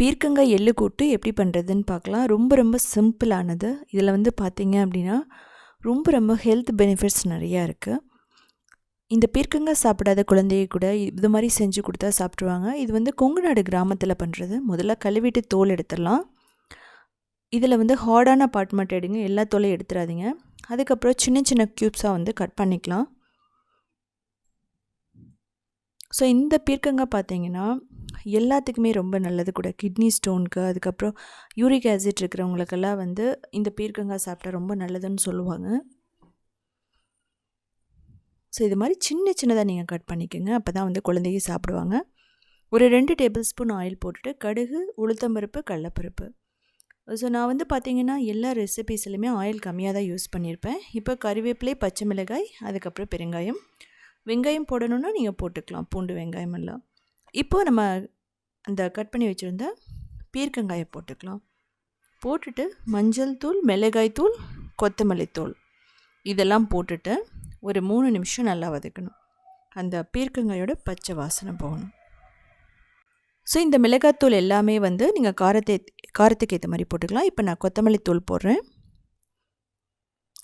பீர்க்கங்காய் எள்ளு கூட்டு எப்படி பண்ணுறதுன்னு பார்க்கலாம். ரொம்ப ரொம்ப சிம்பிளானது. இதில் வந்து பார்த்திங்க அப்படின்னா ரொம்ப ரொம்ப ஹெல்த் பெனிஃபிட்ஸ் நிறையா இருக்குது இந்த பீர்க்கங்காய் சாப்பிடாத குழந்தைய கூட இது மாதிரி செஞ்சு கொடுத்தா சாப்பிட்ருவாங்க இது வந்து கொங்கு நாடு கிராமத்தில் பண்ணுறது முதல்ல கழுவிட்டு தோல் எடுத்துடலாம். இதில் வந்து ஹார்டான பார்ட் மட்டும் எடுங்க. எல்லா தோலையும் எடுத்துடாதீங்க. அதுக்கப்புறம் சின்ன சின்ன க்யூப்ஸாக வந்து கட் பண்ணிக்கலாம். ஸோ இந்த பீர்க்கங்காய் பார்த்தீங்கன்னா எல்லாத்துக்குமே ரொம்ப நல்லது கூட. கிட்னி ஸ்டோனுக்கு அதுக்கப்புறம் யூரிக் ஆசிட் இருக்கிறவங்களுக்கெல்லாம் வந்து இந்த பீர்க்கங்காய் சாப்பிட்டா ரொம்ப நல்லதுன்னு சொல்லுவாங்க. ஸோ இது மாதிரி சின்ன சின்னதாக நீங்கள் கட் பண்ணிக்கோங்க. அப்போ தான் வந்து குழந்தைங்க சாப்பிடுவாங்க. ஒரு ரெண்டு டேபிள் ஸ்பூன் ஆயில் போட்டுட்டு கடுகு உளுத்தம்பருப்பு கடலப்பருப்பு. ஸோ நான் வந்து பார்த்திங்கன்னா எல்லா ரெசிபீஸ்லையுமே ஆயில் கம்மியாக தான் யூஸ் பண்ணியிருப்பேன். இப்போ கறிவேப்பிலை பச்சை மிளகாய் அதுக்கப்புறம் பெருங்காயம். வெங்காயம் போடணுன்னா நீங்கள் போட்டுக்கலாம் பூண்டு வெங்காயம் எல்லாம். இப்போது நம்ம அந்த கட் பண்ணி வச்சுருந்த பீர்க்கங்காயை போட்டுக்கலாம். போட்டுட்டு மஞ்சள் தூள் மிளகாய் தூள் கொத்தமல்லி தூள். இதெல்லாம் போட்டுட்டு ஒரு மூணு நிமிஷம் நல்லா வதக்கணும். அந்த பீர்க்கங்காயோட பச்சை வாசனை போகணும். ஸோ இந்த மிளகாய் தூள் எல்லாமே வந்து நீங்கள் காரத்தை காரத்துக்கு ஏற்ற மாதிரி போட்டுக்கலாம். இப்போ நான் கொத்தமல்லி தூள் போடுறேன்.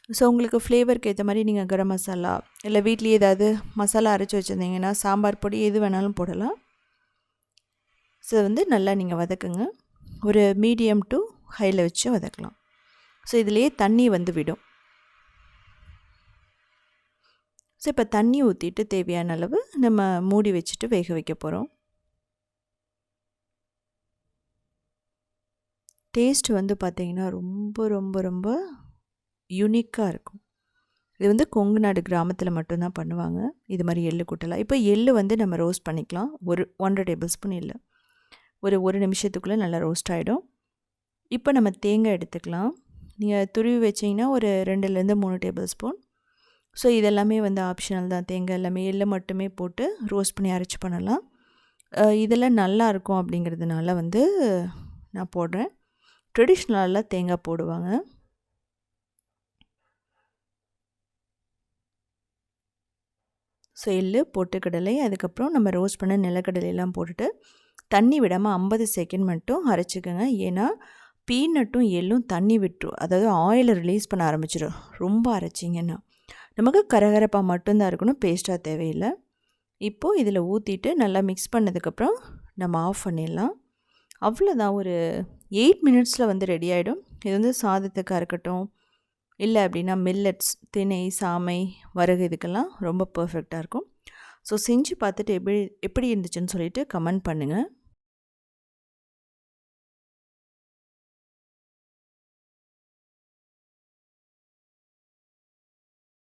ஸோ உங்களுக்கு ஃப்ளேவருக்கு ஏற்ற மாதிரி நீங்கள் கரம் மசாலா இல்லை வீட்லேயே ஏதாவது மசாலா அரைச்சி வச்சுருந்தீங்கன்னா சாம்பார் பொடி எது வேணாலும் போடலாம். ஸோ வந்து நல்லா நீங்கள் வதக்குங்க. ஒரு மீடியம் டு ஹையில் வச்சு வதக்கலாம். ஸோ இதுலேயே தண்ணி வந்து விடும். ஸோ இப்போ தண்ணி ஊற்றிட்டு தேவையான அளவு நம்ம மூடி வச்சுட்டு வேக வைக்க போகிறோம் டேஸ்ட் வந்து பார்த்திங்கன்னா ரொம்ப ரொம்ப ரொம்ப யூனிக்காக இருக்கும். இது வந்து கொங்கு நாடு கிராமத்தில் மட்டும்தான் பண்ணுவாங்க. இது மாதிரி எள்ளு கூட்டலாம் இப்போ எள்ளு வந்து நம்ம ரோஸ்ட் பண்ணிக்கலாம். ஒரு ஒன்றரை டேபிள் ஸ்பூன் எள்ளு. ஒரு ஒரு நிமிஷத்துக்குள்ளே நல்லா ரோஸ்ட் ஆகிடும் இப்போ நம்ம தேங்காய் எடுத்துக்கலாம். நீங்கள் துருவி வச்சிங்கன்னா ஒரு ரெண்டுலேருந்து மூணு டேபிள் ஸ்பூன் ஸோ இதெல்லாமே வந்து ஆப்ஷனல் தான். தேங்காய் எல்லாமே எள்ளு மட்டுமே போட்டு ரோஸ்ட் பண்ணி அரைச்சி பண்ணலாம். இதெல்லாம் நல்லா இருக்கும் அப்படிங்கிறதுனால வந்து நான் போடுறேன். ட்ரெடிஷ்னலாக தேங்காய் போடுவாங்க. ஸோ எள்ளு பொட்டுக்கடலை அதுக்கப்புறம் நம்ம ரோஸ்ட் பண்ண நிலக்கடலையெல்லாம் போட்டுட்டு தண்ணி விடாமல் ஐம்பது செகண்ட் மட்டும் அரைச்சிக்கோங்க. ஏன்னா பீனட்டும் எள்ளும் தண்ணி விட்டுரும் அதாவது ஆயிலை ரிலீஸ் பண்ண ஆரம்பிச்சிடும் ரொம்ப அரைச்சிங்கன்னா. நமக்கு கரகரப்பாக மட்டும்தான் இருக்கணும். பேஸ்ட்டாக தேவையில்லை. இப்போது இதில் ஊற்றிட்டு நல்லா மிக்ஸ் பண்ணதுக்கப்புறம் நம்ம ஆஃப் பண்ணிடலாம். அவ்வளோதான் ஒரு எயிட் மினிட்ஸில் வந்து ரெடி ஆகிடும் இது வந்து சாதத்துக்காக இருக்கட்டும் இல்லை அப்படின்னா மில்லட்ஸ் திணை சாமை வரகு இதுக்கெல்லாம் ரொம்ப பர்ஃபெக்டாக இருக்கும். ஸோ செஞ்சு பார்த்துட்டு எப்படி எப்படி இருந்துச்சுன்னு சொல்லிவிட்டு கமெண்ட் பண்ணுங்கள்